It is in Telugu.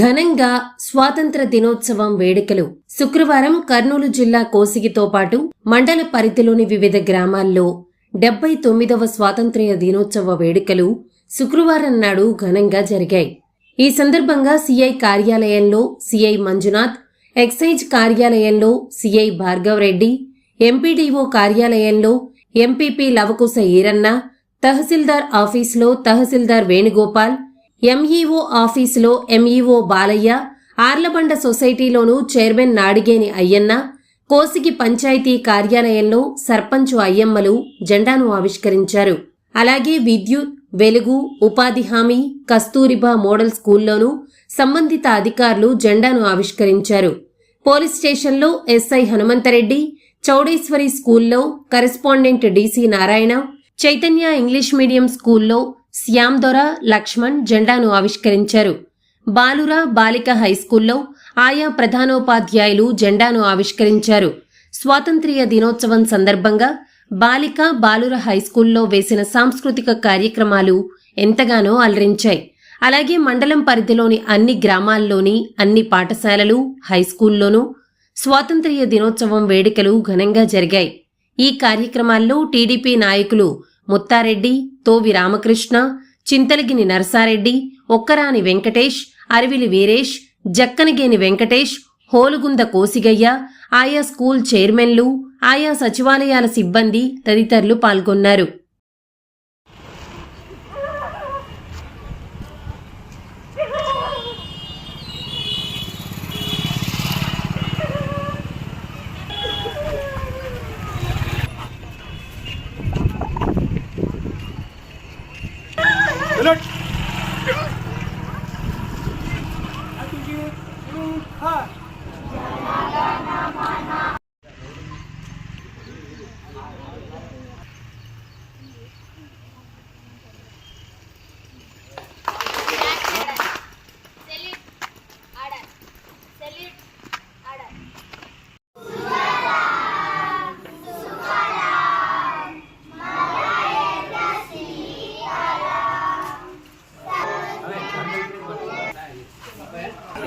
ఘనంగా స్వాతంత్ర దినోత్సవం వేడుకలు. శుక్రవారం కర్నూలు జిల్లా కోసిగితో పాటు మండల పరిధిలోని వివిధ గ్రామాల్లో డెబ్బై తొమ్మిదవ స్వాతంత్ర్య దినోత్సవ వేడుకలు శుక్రవారం నాడు ఘనంగా జరిగాయి. ఈ సందర్భంగా సిఐ కార్యాలయంలో సిఐ మంజునాథ్ ఎక్సైజ్ కార్యాలయంలో సిఐ భార్గవరెడ్డి ఎంపీడీఓ కార్యాలయంలో ఎంపీపీ లవకుశ ఈరన్న తహసీల్దార్ ఆఫీసులో తహసీల్దార్ వేణుగోపాల్ ఎంఈఓ ఆఫీసులో ఎంఈఓ బాలయ్య ఆర్లబండ సొసైటీలోను చైర్మన్ నాడిగేని అయ్యన్న కోసిగి పంచాయతీ కార్యాలయంలో సర్పంచు అయ్యమ్మలు జెండాను ఆవిష్కరించారు. అలాగే విద్యుత్ వెలుగు ఉపాధి హామీ కస్తూరిబా మోడల్ స్కూల్లోనూ సంబంధిత అధికారులు జెండాను ఆవిష్కరించారు. పోలీస్ స్టేషన్లో ఎస్ఐ హనుమంతరెడ్డి చౌడేశ్వరి స్కూల్లో correspondent DC Narayana Chaitanya English medium స్కూల్లో శ్యామ్ దొర లక్ష్మణ్ జెండాను ఆవిష్కరించారు. బాలుర బాలిక హైస్కూల్లో ఆయా ప్రధానోపాధ్యాయులు జెండాను ఆవిష్కరించారు. స్వాతంత్ర్య దినోత్సవం సందర్భంగా బాలిక బాలుర హైస్కూల్లో వేసిన సాంస్కృతిక కార్యక్రమాలు ఎంతగానో అలరించాయి. అలాగే మండలం పరిధిలోని అన్ని గ్రామాల్లోని అన్ని పాఠశాలలు హైస్కూల్లోనూ స్వాతంత్ర్య దినోత్సవం వేడుకలు ఘనంగా జరిగాయి. ఈ కార్యక్రమాల్లో టీడీపీ నాయకులు ముత్తారెడ్డి తోవి రామకృష్ణ చింతలగిని నరసారెడ్డి ఒక్కరాని వెంకటేష్ అరవిలి వీరేష్ జక్కనగేని వెంకటేష్ హోలుగుంద కోసిగయ్య ఆయా స్కూల్ చైర్మన్లు ఆయా సచివాలయాల సిబ్బంది తదితరులు పాల్గొన్నారు. Alert!